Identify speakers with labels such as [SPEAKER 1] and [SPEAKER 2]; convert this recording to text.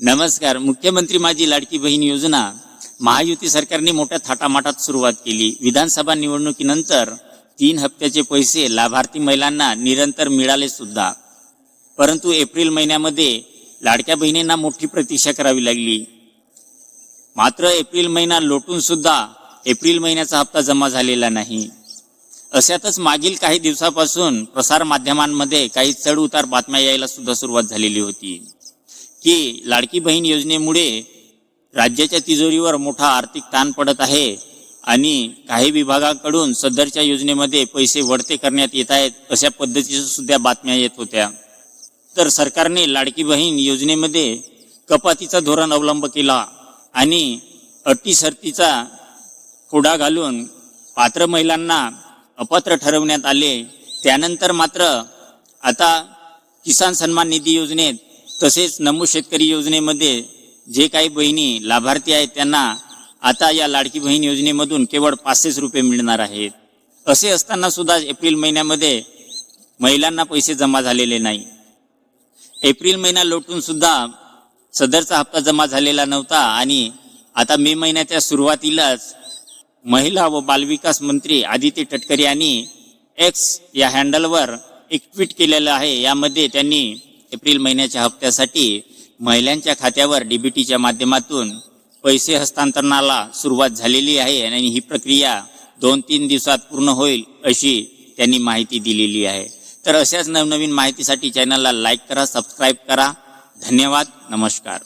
[SPEAKER 1] नमस्कार. मुख्यमंत्री माझी लाडकी बहीण योजना. महायुती सरकारने मोठ्या थाटामाटात सुरुवात केली. विधानसभा निवडणुकीनंतर तीन हप्त्याचे पैसे लाभार्थी महिलांना निरंतर मिळाले सुद्धा. परंतु एप्रिल महिन्यामध्ये लाडक्या बहिणींना मोठी प्रतीक्षा करावी लागली. मात्र एप्रिल महिना लोटून सुद्धा एप्रिल महिन्याचा हप्ता जमा झालेला नाही. अशातच मागील काही दिवसापासून प्रसार माध्यमांमध्ये काही चढ उतार बातम्या यायला सुद्धा सुरुवात झालेली होती. की लाडकी बहीण योजनेमुळे राज्याच्या तिजोरीवर मोठा आर्थिक ताण पडत आहे आणि काही विभागाकडून सदरच्या योजनेमध्ये पैसे वडते करण्यात येत आहेत अशा पद्धतीच्या सुद्धा बातम्या येत होत्या. तर सरकारने लाडकी बहीण योजनेमध्ये कपातीचा धोरण अवलंब केला आणि अटी शर्तीचा फोडा घालून पात्र महिलांना अपात्र ठरवण्यात आले. त्यानंतर मात्र आता किसान सन्मान निधी योजनेत तसेच नमो शेतकरी योजनेमध्ये जे काही बहिणी लाभार्थी आहेत त्यांना आता या लाडकी बहीण योजनेमधून केवळ पाचशेच रुपये मिळणार आहेत. असे असताना सुद्धा एप्रिल महिन्यामध्ये महिलांना पैसे जमा झालेले नाही. एप्रिल महिना लोटून सुद्धा सदरचा हप्ता जमा झालेला नव्हता आणि आता मे महिन्याच्या सुरुवातीलाच महिला व बालविकास मंत्री आदित्य टटकरे यांनी एक्स या हँडलवर एक ट्विट केलेलं आहे. यामध्ये त्यांनी एप्रिल महिन्याच्या हप्त्यासाठी महिलांच्या खात्यावर डीबीटीच्या माध्यमातून पैसे हस्तांतरणाला सुरुवात झालेली आहे आणि ही प्रक्रिया दोन तीन दिवसात पूर्ण होईल अशी त्यांनी माहिती दिलेली आहे. तर अशाच नवनवीन माहितीसाठी चॅनलला लाईक करा सबस्क्राईब करा. धन्यवाद नमस्कार.